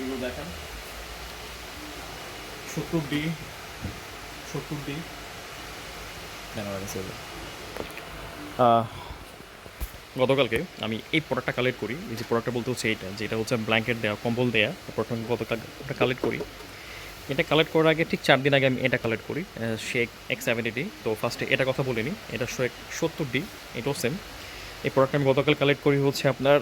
এগুলো দেখেন। সত্তর ডি সত্তর ডি। গতকালকে আমি এই প্রোডাক্টটা কালেক্ট করি। এই যে প্রোডাক্টটা বলতে হচ্ছে এইটা যেটা হচ্ছে ব্ল্যাঙ্কেট দেওয়া কম্বল দেওয়া প্রোডাক্ট গতকাল ওটা কালেক্ট করি। এটা কালেক্ট করার আগে ঠিক চার দিন আগে আমি এটা কালেক্ট করি শেক এক্স সেভেন্টি তো ফার্স্টে এটা কথা বলিনি এটা শেক সত্তর ডি এটাও সেম এই প্রোডাক্টটা আমি গতকাল কালেক্ট করি হচ্ছে আপনার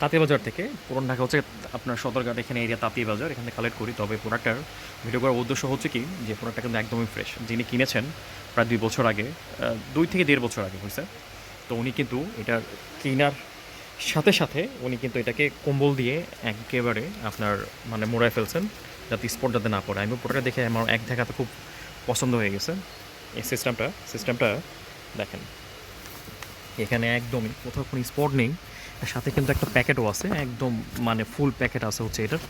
তাঁতিবাজার থেকে। পুরন ঢাকা হচ্ছে আপনার সদরঘাট, এখানে এরিয়া তাঁতিবাজার এখানে কালেক্ট করি। তবে প্রোডাক্টটার ভিডিও করার উদ্দেশ্য হচ্ছে কি, যে প্রোডাক্টটা কিন্তু একদমই ফ্রেশ যিনি কিনেছেন প্রায় দুই বছর আগে দুই থেকে দেড় বছর আগে হয়েছে। তো উনি কিন্তু এটা কেনার সাথে সাথে উনি কিন্তু এটাকে কম্বল দিয়ে একেবারে আপনার মানে মোড়ায় ফেলছেন, যাতে স্পট যাতে না পড়ে। আমি প্রোডাক্টটা দেখে আমার এক দেখাতে খুব পছন্দ হয়ে গেছে। এই সিস্টেমটা সিস্টেমটা দেখেন। এখানে একদমই কোথাও কোনো স্পট নেই। সাথে কিন্তু একটা প্যাকেটও আছে, একদম মানে ফুল প্যাকেট আছে হচ্ছে এটার।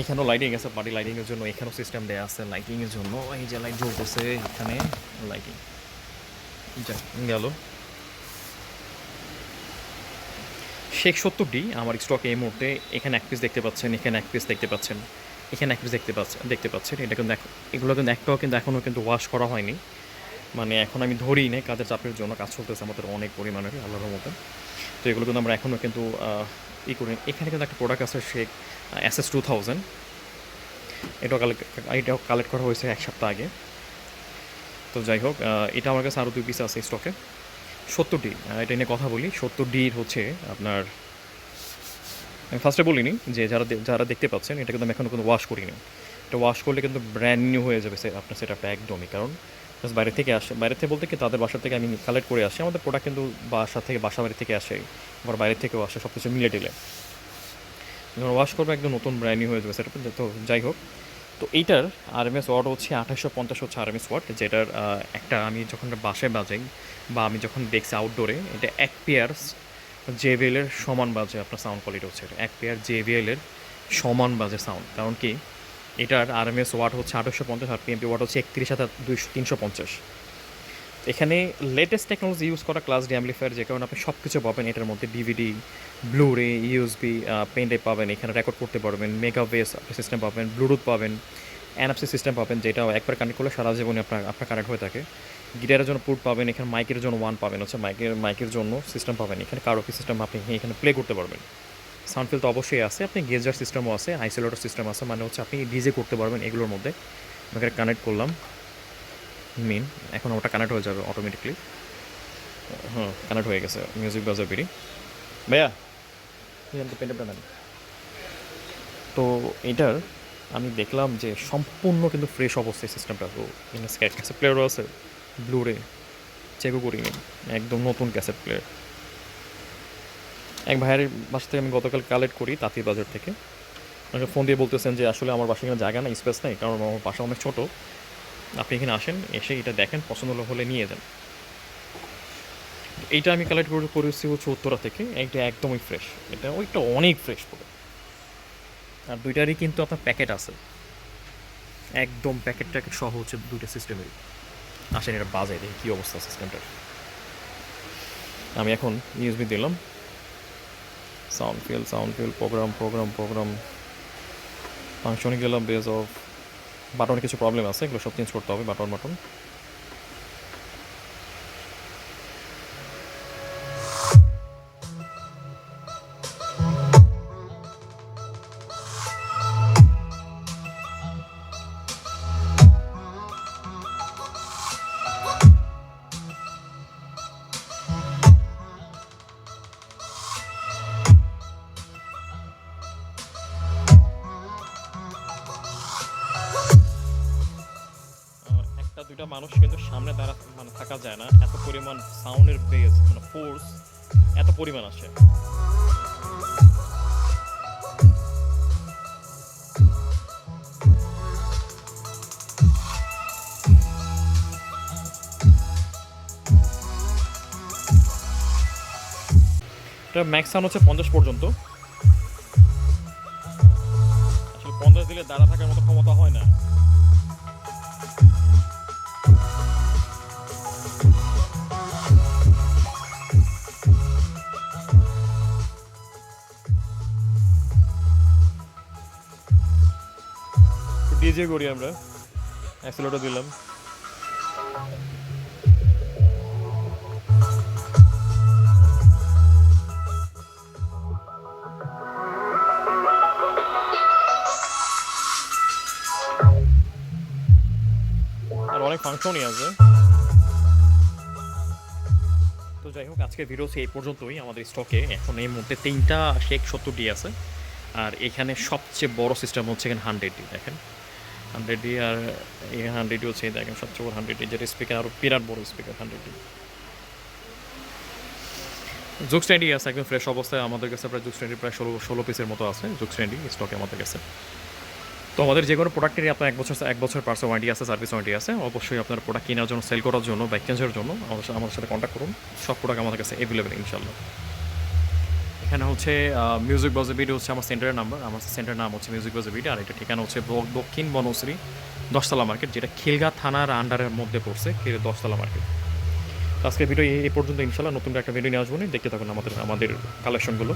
এখানেও লাইটিং আছে বাড়ি লাইটিংয়ের জন্য এখানেও সিস্টেম দেওয়া আছে লাইটিংয়ের জন্য। এই যে লাইট জ্বলতেছে, এখানে লাইটিং গেল। শেখ সত্তরটি আমার স্টকে এই মুহূর্তে, এখানে এক পিস দেখতে পাচ্ছেন, এখানে এক পিস দেখতে পাচ্ছেন, এখানে এক পিস দেখতে পাচ্ছেন দেখতে পাচ্ছেন। এটা কিন্তু এগুলো কিন্তু একটাও কিন্তু এখনও কিন্তু ওয়াশ করা হয়নি। মানে এখন আমি ধরি নেই কাজের চাপের জন্য কাজ চলতেছে আমাদের অনেক পরিমাণের আল্লাহর মতো এগুলো কিন্তু আমরা এখনও কিন্তু ই করি। এখানে কিন্তু একটা প্রোডাক্ট আছে শেখ এস এস টু থাউজেন্ড এটাও কালেক্ট এটাও কালেক্ট করা হয়েছে এক সপ্তাহ আগে। তো যাই হোক এটা আমার কাছে আরও দুই পিস আছে স্টকে সত্তর ডি এটা নিয়ে কথা বলি। সত্তর হচ্ছে আপনার, আমি ফার্স্টে বলিনি যে যারা যারা দেখতে পাচ্ছেন, এটা কিন্তু আমি এখনও কিন্তু ওয়াশ করিনি। এটা ওয়াশ করলে কিন্তু ব্র্যান্ড নিউ হয়ে যাবে সে, আপনার সেটা একদমই। কারণ জাস্ট বাইরে থেকে আসে, বাইরে থেকে বলতে কি, তাদের বাসা থেকে আমি কালেক্ট করে আসি। আমাদের প্রোডাক্ট কিন্তু বাসা থেকে, বাসা বাড়ি থেকে আসে। আবার বাইরে থেকেও আসে সব কিছু মিলে টিলে। যখন ওয়াশ করবে, একদম নতুন ব্র্যান্ড নিউ হয়ে যাবে সেটা তো যাই হোক, তো এইটার আরএমএস ওয়াট হচ্ছে আঠাশশো পঞ্চাশ হচ্ছে আরএমএস ওয়াট যেটার একটা আমি যখন বাসায় বাজাই, বা আমি যখন দেখছি আউটডোরে এটা এক পেয়ার জেভিএলের সমান বাজে আপনার সাউন্ড কোয়ালিটি হচ্ছে এটা। এক পেয়ার জেভিএলের সমান বাজে সাউন্ড কারণ কি? এটার আরএমএস ওয়াট হচ্ছে আঠাশশো পঞ্চাশ আর পিএমপি ওয়াট হচ্ছে একত্রিশ হাজার দুইশো তিনশো পঞ্চাশ। এখানে লেটেস্ট টেকনোলজি ইউজ করা ক্লাস ডি যে কারণে আপনি সব কিছু পাবেন, এটার মধ্যে DVD blu ray USB pen পাবেন, এখানে রেকর্ড করতে পারবেন মেগা বেস সিস্টেম পাবেন ব্লুটুথ পাবেন এনএফসি সিস্টেম পাবেন, যেটা একবার কানেক্ট করলে সারা জীবনে আপনার আপনার কানেক্ট হয়ে থাকে। গিটারের জন্য পুট পাবেন, এখানে মাইকের জন্য ওয়ান পাবেন, হচ্ছে মাইকের মাইকের জন্য সিস্টেম পাবেন, এখানে কারোকি সিস্টেম আপনি এখানে প্লে করতে পারবেন। সাউন্ড ফিল তো অবশ্যই আছে। আপনি গেজার সিস্টেমও আছে, আইসোলেটর সিস্টেম আছে মানে হচ্ছে আপনি ডিজে করতে পারবেন এগুলোর মধ্যে। আমি কানেক্ট করলাম। মেন এখন ওটা কানেক্ট হয়ে যাবে অটোমেটিকলি হ্যাঁ কানেক্ট হয়ে গেছে মিউজিক বাজার বিড়ি ভাইয়া তো এটার আমি দেখলাম যে সম্পূর্ণ কিন্তু ফ্রেশ অবস্থায় সিস্টেমটা তো ক্যাসেট প্লেয়ারও আছে ব্লুরে চেকও করিনি, একদম নতুন ক্যাসেট প্লেয়ার এক ভাইয়ের বাসা থেকে আমি গতকাল কালেক্ট করি তাঁতির বাজার থেকে। আমাকে ফোন দিয়ে বলতেছেন যে, আসলে আমার বাসায় এখানে জায়গা নেই স্পেস নেই, কারণ আমার বাসা অনেক ছোটো। আপনি এখানে আসেন, এসে এটা দেখেন, পছন্দ হলে- নিয়ে যান। এইটা আমি কালেক্ট করে করেছি হচ্ছে উত্তরা থেকে। এইটা একদমই ফ্রেশ এটা ওইটা অনেক ফ্রেশ পুরো আর দুইটারই কিন্তু আপনার প্যাকেট আছে। একদম প্যাকেট ট্যাকেট সহ হচ্ছে দুইটা সিস্টেমেরই আসেন, এটা বাজায় দেখি কী অবস্থা সিস্টেমটার আমি এখন ইউএসবি দিলাম। Sound feel sound feel program program program ফাংশনে গেলাম বেজ অফ বাটনে কিছু প্রবলেম আছে, এগুলো সব চেঞ্জ করতে হবে বাটন বাটন দুইটা মানুষ কিন্তু সামনে দাঁড়া মানে থাকা যায় না। এত পরিমাণ সাউন্ডের বেস মানে ফোর্স এত পরিমাণ আসে। এটা ম্যাক্স সাউন্ড হচ্ছে পঞ্চাশ পর্যন্ত। আসলে পঞ্চাশ দিলে দাঁড়া থাকার মতো ক্ষমতা হয় না। ডিজে করি আমরা। অ্যাক্সেলেটর দিলাম। আর অনেক ফাংশনই আছে। তো যাই হোক আজকের ভিডিও এই পর্যন্তই। আমাদের স্টকে এখন এই মুহূর্তে তিনটা শেক সত্তরটি আছে। আর এখানে সবচেয়ে বড় সিস্টেম হচ্ছে এখানে হান্ড্রেড ডি দেখেন। হান্ড্রেড ডি আর এখানে হান্ড্রেড ডি হচ্ছে এই দেখেন সবচেয়ে বড় হান্ড্রেড ডি, যেটা স্পিকার আরও বিরাট বড় স্পিকার হান্ড্রেড ডি। জুক স্ট্যান্ডি আছে, একদম ফ্রেশ অবস্থায়। আমাদের কাছে প্রায় জুক স্ট্যান্ডি প্রায় ষোলো ষোলো পিসের মতো আছে জুক স্ট্যান্ডি স্টকে আমাদের কাছে। তো আমাদের যে কোনো প্রোডাক্টেরই আপনার এক বছর এক বছর পার্সে ওয়ারেন্টি আছে সার্ভিস ওয়ারেন্টি আছে, অবশ্যই আপনার প্রোডাক্ট কেনার জন্য সেল করার জন্য বা এক্সচেঞ্জের জন্য আমাদের সাথে আমাদের সাথে কন্ট্যাক্ট করুন। সব প্রোডাক্ট আমাদের কাছে অ্যাভেলেবেল ইনশাল্লাহ এখানে হচ্ছে মিউজিক বজে ভিডিও হচ্ছে আমার সেন্টারের নাম্বার আমার সেন্টারের নাম হচ্ছে মিউজিক বজে ভিডিও আর একটা ঠিকানা হচ্ছে দক্ষিণ বনশ্রী দশতলা মার্কেট যেটা খিলগা থানার আন্ডারের মধ্যে পড়ছে দশতলা মার্কেট আজকে ভিডিও এই পর্যন্ত, ইনশাল্লাহ নতুন একটা ভিডিও নিয়ে আসব। দেখতে থাকুন আমাদের আমাদের কালেকশনগুলো